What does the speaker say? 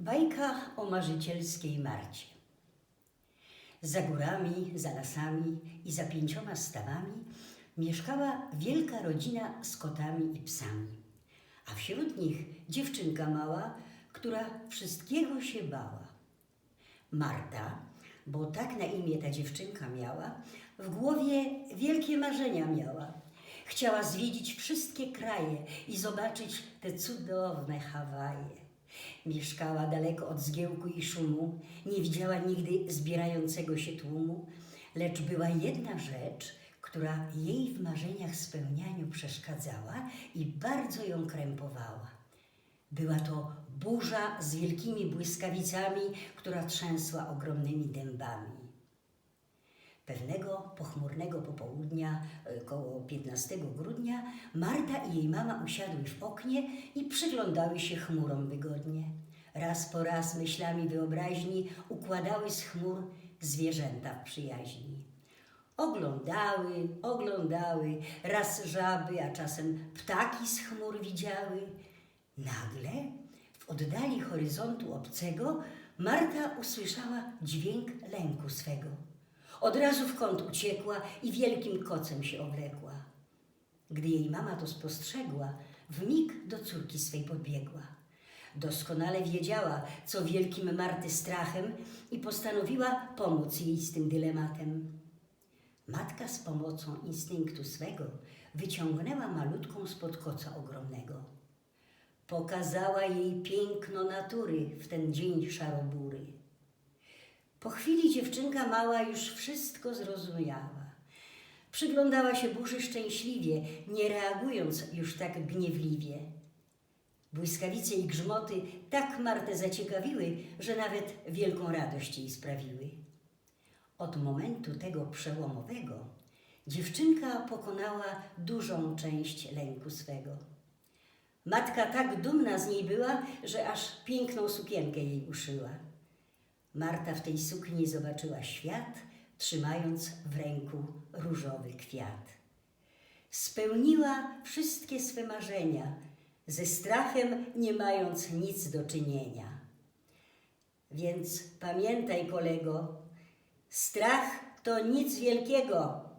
Bajka o marzycielskiej Marcie. Za górami, za lasami i za pięcioma stawami mieszkała wielka rodzina z kotami i psami, a wśród nich dziewczynka mała, która wszystkiego się bała. Marta, bo tak na imię ta dziewczynka miała, w głowie wielkie marzenia miała. Chciała zwiedzić wszystkie kraje i zobaczyć te cudowne Hawaje. Mieszkała daleko od zgiełku i szumu, nie widziała nigdy zbierającego się tłumu, lecz była jedna rzecz, która jej w marzeniach spełnianiu przeszkadzała i bardzo ją krępowała. Była to burza z wielkimi błyskawicami, która trzęsła ogromnymi dębami. Pewnego pochmurnego popołudnia, e, koło 15 grudnia, Marta i jej mama usiadły w oknie i przyglądały się chmurom wygodnie. Raz po raz myślami wyobraźni układały z chmur zwierzęta w przyjaźni. Oglądały, oglądały, raz żaby, a czasem ptaki z chmur widziały. Nagle w oddali horyzontu obcego Marta usłyszała dźwięk lęku swego. Od razu w kąt uciekła i wielkim kocem się obległa. Gdy jej mama to spostrzegła, w mig do córki swej podbiegła. Doskonale wiedziała, co wielkim Marty strachem i postanowiła pomóc jej z tym dylematem. Matka z pomocą instynktu swego wyciągnęła malutką spod koca ogromnego. Pokazała jej piękno natury w ten dzień szarobury. Po chwili dziewczynka mała już wszystko zrozumiała. Przyglądała się burzy szczęśliwie, nie reagując już tak gniewliwie. Błyskawice i grzmoty tak Martę zaciekawiły, że nawet wielką radość jej sprawiły. Od momentu tego przełomowego dziewczynka pokonała dużą część lęku swego. Matka tak dumna z niej była, że aż piękną sukienkę jej uszyła. Marta w tej sukni zobaczyła świat, trzymając w ręku różowy kwiat. Spełniła wszystkie swe marzenia, ze strachem nie mając nic do czynienia. Więc pamiętaj, kolego, strach to nic wielkiego.